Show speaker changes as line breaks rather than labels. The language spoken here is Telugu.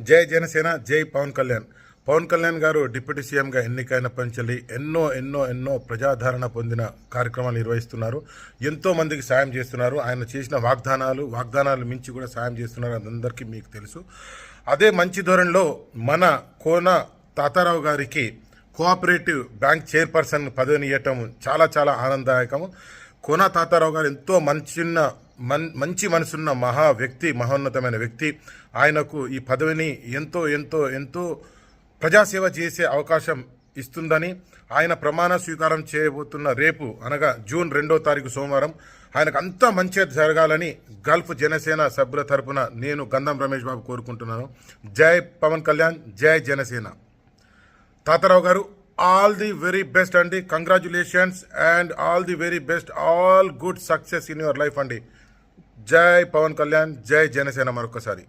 జై జనసేన జై పవన్ కళ్యాణ్. పవన్ కళ్యాణ్ గారు డిప్యూటీ సీఎంగా ఎన్నికైన పంచలి ఎన్నో ఎన్నో ఎన్నో ప్రజాదరణ పొందిన కార్యక్రమాలు నిర్వహిస్తున్నారు. ఎంతో మందికి సాయం చేస్తున్నారు. ఆయన చేసిన వాగ్దానాలు వాగ్దానాలు మించి కూడా సాయం చేస్తున్నారు అదందరికీ మీకు తెలుసు. అదే మంచి ధోరణిలో మన కోన తాతారావు గారికి కోఆపరేటివ్ బ్యాంక్ చైర్పర్సన్ పదవిని ఇవ్వటం చాలా చాలా ఆనందదాయకము. కోన తాతారావు గారు ఎంతో మంచిన్న మన్ మంచి మనసున్న మహా వ్యక్తి మహోన్నతమైన వ్యక్తి. ఆయనకు ఈ పదవిని ఎంతో ఎంతో ఎంతో ప్రజాసేవ చేసే అవకాశం ఇస్తుందని ఆయన ప్రమాణ స్వీకారం చేయబోతున్న రేపు అనగా జూన్ రెండో తారీఖు సోమవారం ఆయనకు అంతా మంచి జరగాలని గల్ఫ్ జనసేన సభ్యుల తరపున నేను గంధం రమేష్ బాబు కోరుకుంటున్నాను. జై పవన్ కళ్యాణ్ జై జనసేన. తాతారావు గారు ఆల్ ది వెరీ బెస్ట్ అండి. Congratulations and all the very best. All good success in your life అండి. జై పవన్ కళ్యాణ్ జై జనసేన మరొకసారి